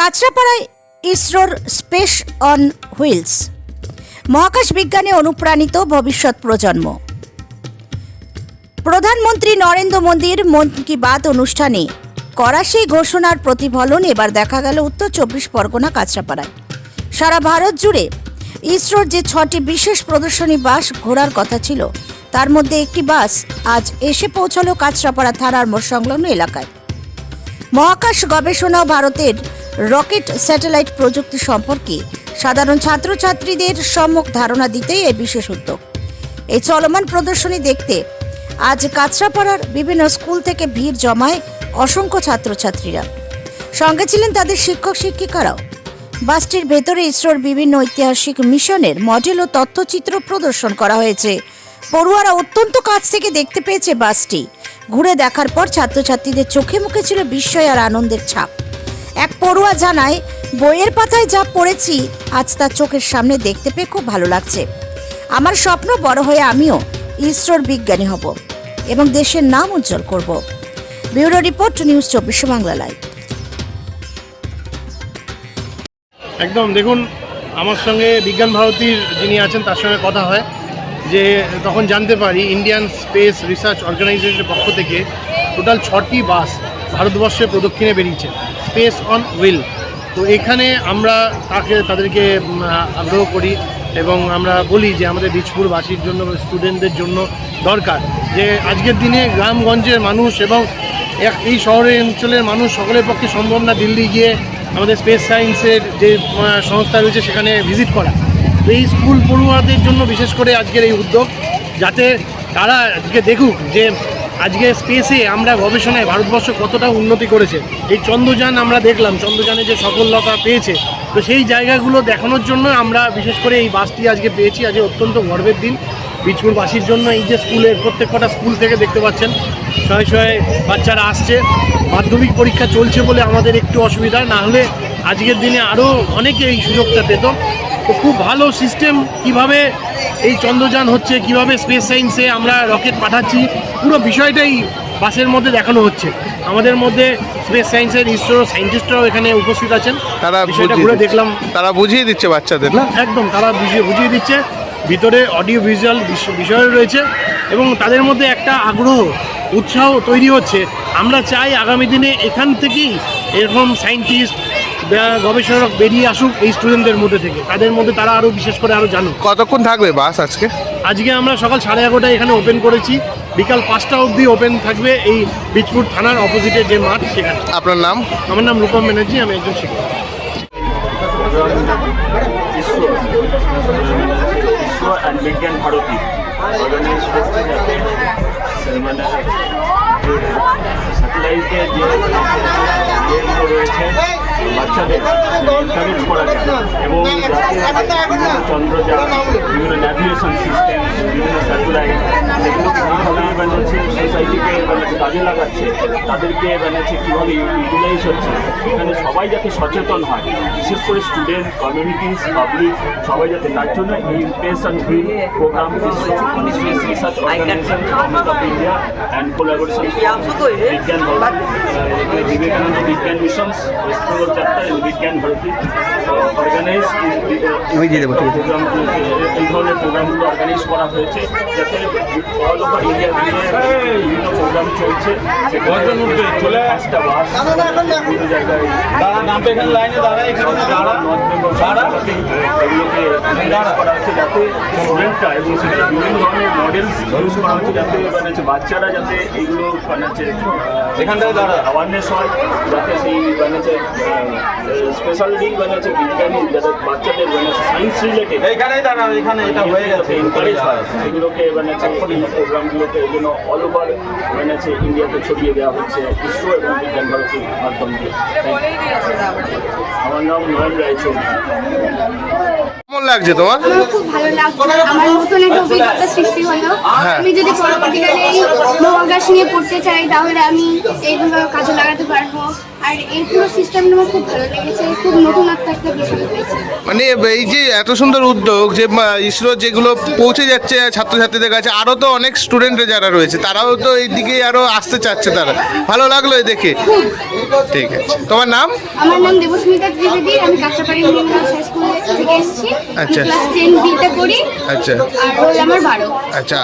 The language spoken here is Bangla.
কাঁচরাপাড়ায় ইসরোর স্পেস অন হুইলস। মহাকাশ বিজ্ঞানে অনুপ্রাণিত ভবিষ্যৎ প্রজন্ম। প্রধানমন্ত্রী নরেন্দ্র মোদীর মন কি বাত অনুষ্ঠানে করা সেই ঘোষণার প্রতিফলন এবার দেখা গেল উত্তর চব্বিশ পরগনা কাঁচরাপাড়ায়। সারা ভারত জুড়ে ইসরোর যে ছটি বিশেষ প্রদর্শনী বাস ঘোরার কথা ছিল, তার মধ্যে একটি বাস আজ এসে পৌঁছলো কাঁচরাপাড়া থানার মোড় সংলগ্ন এলাকায়। মহাকাশ গবেষণা ভারতের রকেট স্যাটেলাইট প্রযুক্তি সম্পর্কে সাধারণ ছাত্রছাত্রীদের সম্মুখ ধারণা দিতেই এই বিশেষ উদ্যোগ। এই চলমান প্রদর্শনী দেখতে আজ কাঁচরাপাড়ার বিভিন্ন স্কুল থেকে ভিড় জমায় অসংখ্য ছাত্রছাত্রীরা। সঙ্গে ছিলেন তাদের শিক্ষক শিক্ষিকারাও। বাসটির ভেতরে ইসরোর বিভিন্ন ঐতিহাসিক মিশনের মডেল ও তথ্যচিত্র প্রদর্শন করা হয়েছে। পড়ুয়ারা অত্যন্ত কাছ থেকে দেখতে পেয়েছে বাসটি। ঘুরে দেখার পর ছাত্রছাত্রীদের চোখে মুখে ছিল বিস্ময় আর আনন্দের ছাপ। এক পড়ুয়া জানায়, বইয়ের পাতায় যা পড়েছি, আজ তার চোখের সামনে দেখতে পেয়ে খুব ভালো লাগছে। আমার স্বপ্ন বড় হয়ে আমিও ইসরোর বিজ্ঞানী হব এবং দেশের নাম উজ্জ্বল করব। ব্যুরো রিপোর্ট, নিউজ চব্বিশে বাংলা লাইভ। একদম, দেখুন, আমার সঙ্গে বিজ্ঞান ভারতীর যিনি আছেন, তার সঙ্গে কথা হয় যে তখন জানতে পারি, ইন্ডিয়ান স্পেস রিসার্চ অর্গানাইজেশনের পক্ষ থেকে টোটাল ছটি বাস ভারতবর্ষে প্রদক্ষিণে বেরিয়েছে। স্পেস অন উইল তো এখানে আমরা তাকে, তাদেরকে আগ্রহ করি এবং আমরা বলি যে আমাদের বীজপুরবাসীর জন্য স্টুডেন্টদের জন্য দরকার যে আজকের দিনে গ্রামগঞ্জের মানুষ এবং এই শহরের অঞ্চলের মানুষ সকলের পক্ষে সম্ভব না দিল্লি গিয়ে আমাদের স্পেস সায়েন্সের যে সংস্থা রয়েছে সেখানে ভিজিট করা। তো এই স্কুল পড়ুয়াদের জন্য বিশেষ করে আজকের এই উদ্যোগ যাতে তারা আজকে দেখুক যে আজকে স্পেসে আমরা গবেষণায় ভারতবর্ষ কতটা উন্নতি করেছে। এই চন্দ্রযান আমরা দেখলাম, চন্দ্রযানে যে সফলতা পেয়েছে। তো সেই জায়গাগুলো দেখানোর জন্য আমরা বিশেষ করে এই বাসটি আজকে পেয়েছি। আজকে অত্যন্ত গর্বের দিন। বীজপুরবাসীর জন্য এই যে স্কুলের প্রত্যেক কটা স্কুল থেকে দেখতে পাচ্ছেন, শয়ে শয়ে বাচ্চারা আসছে। মাধ্যমিক পরীক্ষা চলছে বলে আমাদের একটু অসুবিধা, না হলে আজকের দিনে আরও অনেকে এই সুযোগটা পেত। তো খুব ভালো সিস্টেম কীভাবে এই চন্দ্রযান হচ্ছে, কীভাবে স্পেস সায়েন্সে আমরা রকেট পাঠাচ্ছি পুরো বিষয়টাই বাসের মধ্যে দেখানো হচ্ছে। আমাদের মধ্যে স্পেস সায়েন্সের ইসরো সায়েন্টিস্টরাও এখানে উপস্থিত আছেন। তারা বিষয়টা ঘুরে দেখলাম। তারা বুঝিয়ে দিচ্ছে বাচ্চাদের না? একদম তারা বুঝিয়ে বুঝিয়ে দিচ্ছে। ভিতরে অডিও ভিজুয়াল বিষয় রয়েছে এবং তাদের মধ্যে একটা আগ্রহ উৎসাহ তৈরি হচ্ছে। আমরা চাই আগামী দিনে এখান থেকেই এরকম সায়েন্টিস্ট গবেষক বেরিয়ে আসুক এই স্টুডেন্টদের মধ্যে থেকে। তাদের মধ্যে তারা আরও বিশেষ করে আরও জানুক। কতক্ষণ থাকবে বাস আজকে? আজকে আমরা সকাল সাড়ে এগারোটায় এখানে ওপেন করেছি। বিকাল পাঁচটা অবধি ওপেন থাকবে এই বীজপুর থানার অপোজিটে যে মাঠ সেখানে। আপনার নাম? আমার নাম রূপম ব্যানার্জি আমি একজন শিক্ষক। অ্যান্ড বিজ্ঞান ভারতী অর্গানাইজ করছে যাতে মানে স্যাটেলাইটের যে ইয়েগুলো রয়েছে বাচ্চাদের এনকারেজ করা যায় এবং চন্দ্রযান বিভিন্ন ন্যাভিগেশন সিস্টেম বিভিন্ন স্যাটেলাইট মানে সোসাইটিকে কাজে লাগাচ্ছে তাদেরকে হচ্ছে কীভাবে ইউটিলাইজ হচ্ছে এখানে সবাই যাতে সচেতন হয় বিশেষ করে স্টুডেন্ট কমিউনিটিস পাবলিক সবাই যাতে তার জন্য এই space and wheel programme space research organisation government of India and collaboration বিজ্ঞান বিবেকানন্দ বিজ্ঞান মিশন ওয়েস্ট বেঙ্গল চ্যাপ্টার এবং বিজ্ঞান ভারতী অর্গানাইজ প্রোগ্রাম এই ধরনের প্রোগ্রামগুলো অর্গানাইজ করা হয়েছে যাতে অল ওভার ইন্ডিয়া বিভিন্ন প্রোগ্রাম চলছে এখানে স্টুডেন্টরা এবং সেখানে বিভিন্ন ধরনের মডেলস ইউজ করা হচ্ছে যাতে মানে বাচ্চারা যাতে এইগুলো মানে অ্যাওয়ারনেস হয় যাতে সেই মানে স্পেশালিটি মানে হচ্ছে বিজ্ঞানী যাতে বাচ্চাদের মানে সায়েন্স রিলেটেড এইখানেই দাঁড়াও এখানে এটা হয়ে গেছে এনকারেজ হয় সেগুলোকে মানে প্রোগ্রামগুলোকে জন্য অল ওভার মানে ইন্ডিয়াতে ছড়িয়ে দেওয়া হচ্ছে ইসরো এবং বিজ্ঞান ভারতীর মাধ্যম দিয়ে। আমার নাম নয়ন রায়চৌধুরী কেমন লাগছে তোমার? খুব ভালো লাগছে। আমার নতুন একটা অভিজ্ঞতা সৃষ্টি হলো। আমি যদি পরবর্তীকালে এই মহাকাশ নিয়ে পড়তে চাই তাহলে আমি এইগুলো কাজে লাগাতে পারব। আর এই পুরো সিস্টেমটা আমার খুব ভালো লেগেছে খুব নতুনত্ব একটা বিষয় পেয়েছি মানে এই যে এত সুন্দর উদ্যোগ যে ইসরো যেগুলো পৌঁছে যাচ্ছে ছাত্রছাত্রীদের কাছে আরও তো অনেক স্টুডেন্ট যারা রয়েছে তারাও তো এই দিকে আরও আসতে চাচ্ছে তারা। ভালো লাগল এই দেখে। ঠিক আছে। তোমার নাম? আমার নাম দেবস্মিতা ত্রিবেদী আমি কাঁচাপাড়ি হাই স্কুল থেকে এসেছি। আচ্ছা। ক্লাস টেন বিতে পড়ি। আচ্ছা। আর আমার বারো। আচ্ছা।